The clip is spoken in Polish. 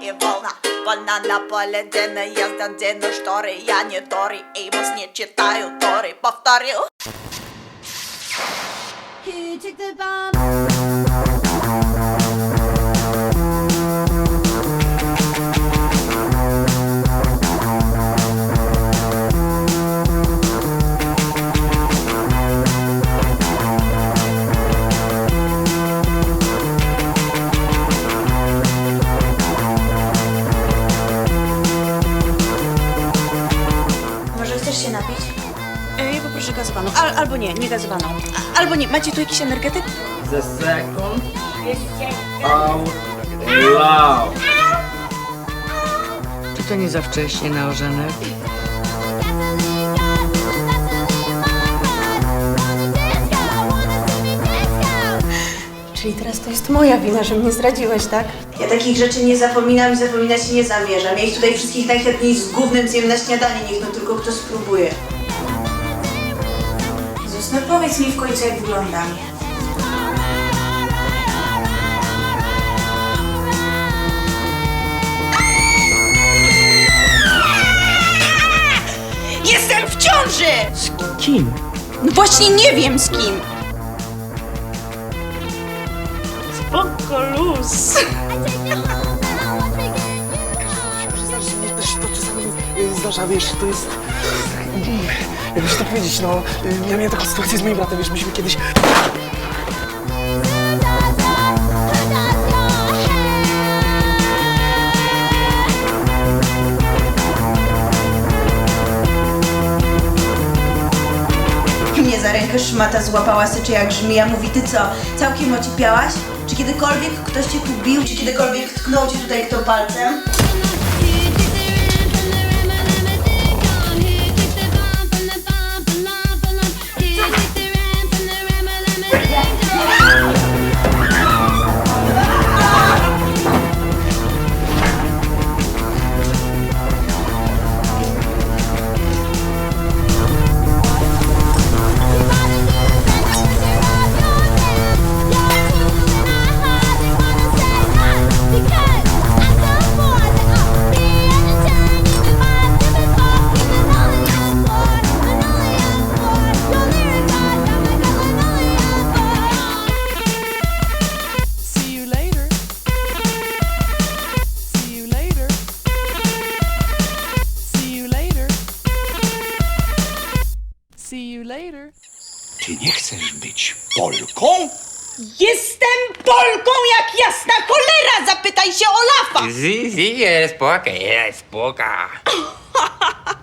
і волна Вона на полетіне, я здандіну штори Я не Тори, Еймос не читаю Тори Повторю Who took the bomb? Chcesz się napić? E, Ja poproszę gazowaną. Al, albo nie, nie gazowaną. A, albo nie. Macie tu jakiś energetyk? The second out loud. Czy to nie za wcześnie na ożenek? Czyli teraz to jest moja wina, że mnie zdradziłeś, tak? Ja takich rzeczy nie zapominam i zapominać nie zamierzam. Ja ich tutaj wszystkich najchętniej z gównem zjem na śniadanie, niech no tylko kto spróbuje. Jezus, no powiedz mi w końcu jak wyglądam. Jestem w ciąży! Z kim? No właśnie nie wiem z kim. Spoko luz. też to czasami y, zdarza, wiesz, to jest... mm, Jakbyś to powiedzieć, no... y, Ja miałem taką sytuację z moim bratem, wiesz, myśmy kiedyś... Mnie za rękę szmata złapała syczy jak żmija. Mówi, ty co, całkiem ocipiałaś? Czy kiedykolwiek ktoś cię tu bił? Czy kiedykolwiek tknął cię tutaj kto palcem? Ty nie chcesz być Polką? Jestem Polką jak jasna cholera! Zapytaj się Olafa! Sí, sí, eres poca, eres poca.